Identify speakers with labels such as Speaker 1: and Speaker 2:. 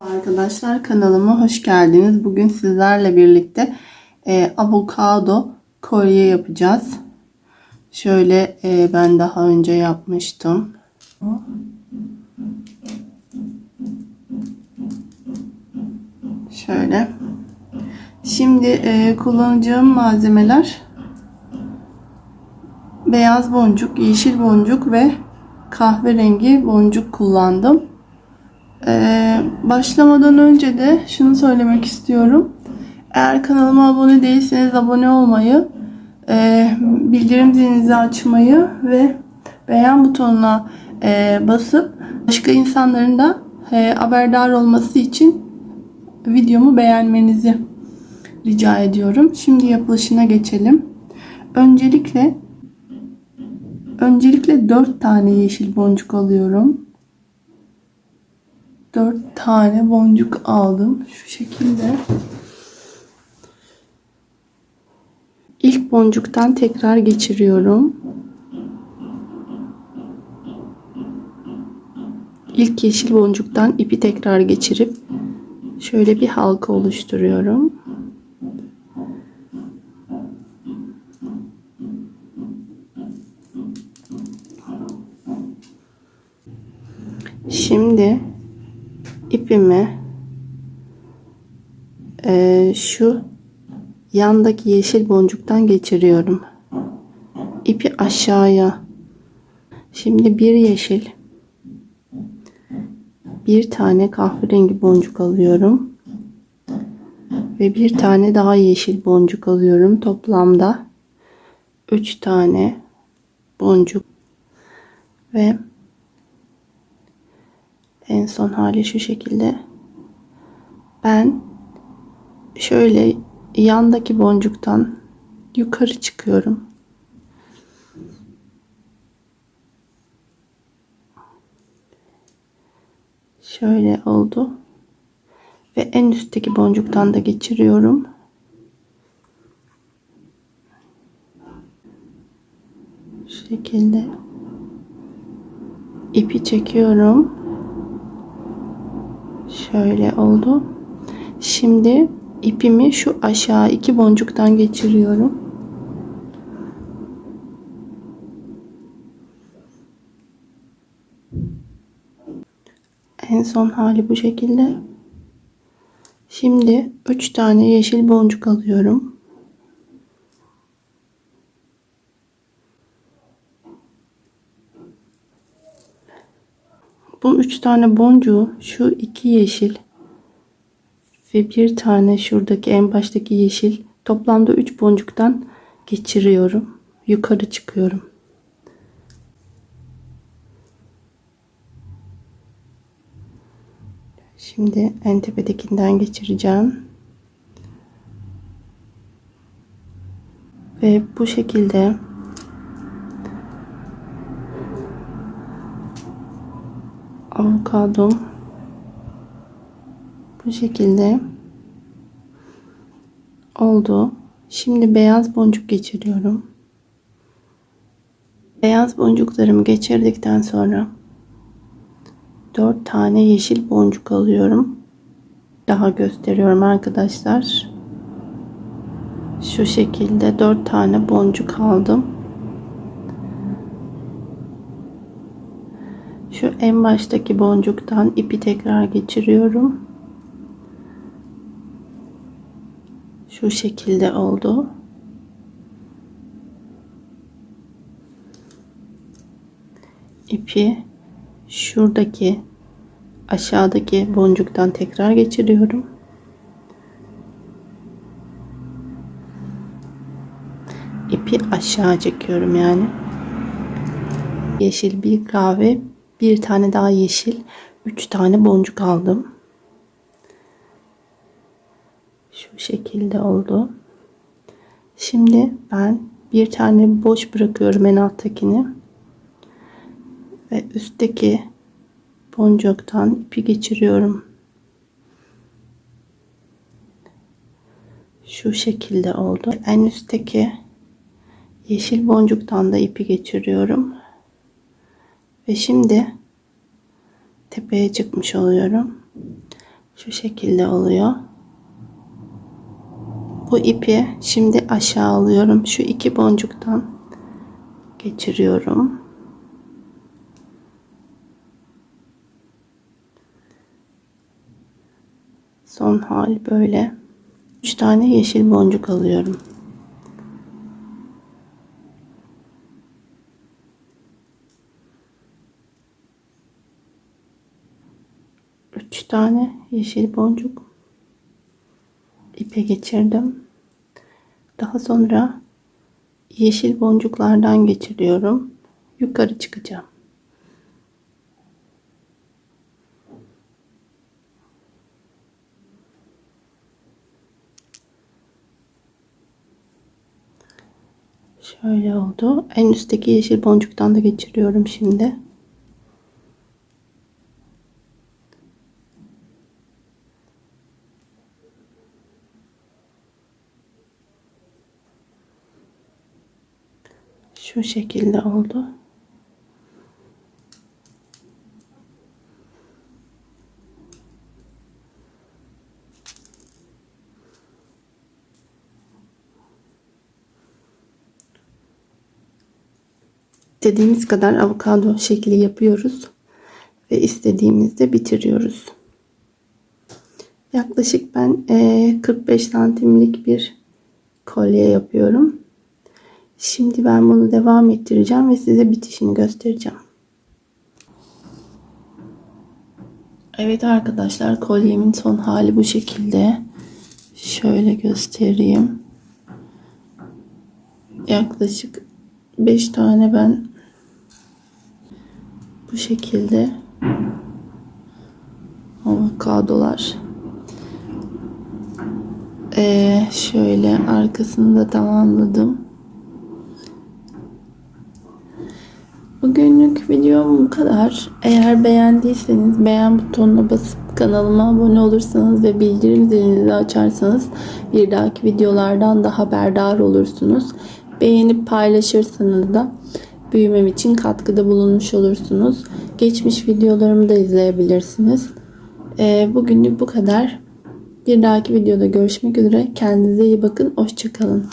Speaker 1: Arkadaşlar kanalıma hoş geldiniz. Bugün sizlerle birlikte e, avokado kolye yapacağız. Şöyle e, ben daha önce yapmıştım. Şöyle. Şimdi e, kullanacağım malzemeler beyaz boncuk, yeşil boncuk ve kahverengi boncuk kullandım. Ee, başlamadan önce de şunu söylemek istiyorum. Eğer kanalıma abone değilseniz abone olmayı, e, bildirim zilinizi açmayı ve beğen butonuna e, basıp başka insanların da e, haberdar olması için videomu beğenmenizi rica ediyorum. Şimdi yapılışına geçelim. Öncelikle öncelikle 4 tane yeşil boncuk alıyorum. 4 tane boncuk aldım. Şu şekilde. İlk boncuktan tekrar geçiriyorum. İlk yeşil boncuktan ipi tekrar geçirip şöyle bir halka oluşturuyorum. Şimdi ipimi e, şu yandaki yeşil boncuktan geçiriyorum. İpi aşağıya. Şimdi bir yeşil bir tane kahverengi boncuk alıyorum. Ve bir tane daha yeşil boncuk alıyorum. Toplamda 3 tane boncuk ve en son hali şu şekilde. Ben şöyle yandaki boncuktan yukarı çıkıyorum. Şöyle oldu. Ve en üstteki boncuktan da geçiriyorum. Şu şekilde ipi çekiyorum. Şöyle oldu. Şimdi ipimi şu aşağı iki boncuktan geçiriyorum. En son hali bu şekilde. Şimdi 3 tane yeşil boncuk alıyorum. Bu üç tane boncuğu şu iki yeşil ve bir tane şuradaki en baştaki yeşil toplamda üç boncuktan geçiriyorum. Yukarı çıkıyorum. Şimdi en tepedekinden geçireceğim. Ve bu şekilde avokado bu şekilde oldu. Şimdi beyaz boncuk geçiriyorum. Beyaz boncuklarımı geçirdikten sonra 4 tane yeşil boncuk alıyorum. Daha gösteriyorum arkadaşlar. Şu şekilde 4 tane boncuk aldım. Şu en baştaki boncuktan ipi tekrar geçiriyorum. Şu şekilde oldu. İpi şuradaki aşağıdaki boncuktan tekrar geçiriyorum. İpi aşağı çekiyorum yani. Yeşil bir kahve bir tane daha yeşil. Üç tane boncuk aldım. Şu şekilde oldu. Şimdi ben bir tane boş bırakıyorum en alttakini. Ve üstteki boncuktan ipi geçiriyorum. Şu şekilde oldu. En üstteki yeşil boncuktan da ipi geçiriyorum. Ve şimdi tepeye çıkmış oluyorum. Şu şekilde oluyor. Bu ipi şimdi aşağı alıyorum. Şu iki boncuktan geçiriyorum. Son hali böyle. 3 tane yeşil boncuk alıyorum. Üç tane yeşil boncuk ipe geçirdim. Daha sonra yeşil boncuklardan geçiriyorum. Yukarı çıkacağım. Şöyle oldu. En üstteki yeşil boncuktan da geçiriyorum şimdi. Şu şekilde oldu. İstediğimiz kadar avokado şekli yapıyoruz ve istediğimizde bitiriyoruz. Yaklaşık ben eee, 45 santimlik bir kolye yapıyorum. Şimdi ben bunu devam ettireceğim ve size bitişini göstereceğim. Evet arkadaşlar kolyemin son hali bu şekilde. Şöyle göstereyim. Yaklaşık 5 tane ben bu şekilde avokadolar. Ee, şöyle arkasını da tamamladım. Bugünlük videom bu kadar. Eğer beğendiyseniz beğen butonuna basıp kanalıma abone olursanız ve bildirim zilinizi açarsanız bir dahaki videolardan da haberdar olursunuz. Beğenip paylaşırsanız da büyümem için katkıda bulunmuş olursunuz. Geçmiş videolarımı da izleyebilirsiniz. Ee, bugünlük bu kadar. Bir dahaki videoda görüşmek üzere. Kendinize iyi bakın. Hoşçakalın.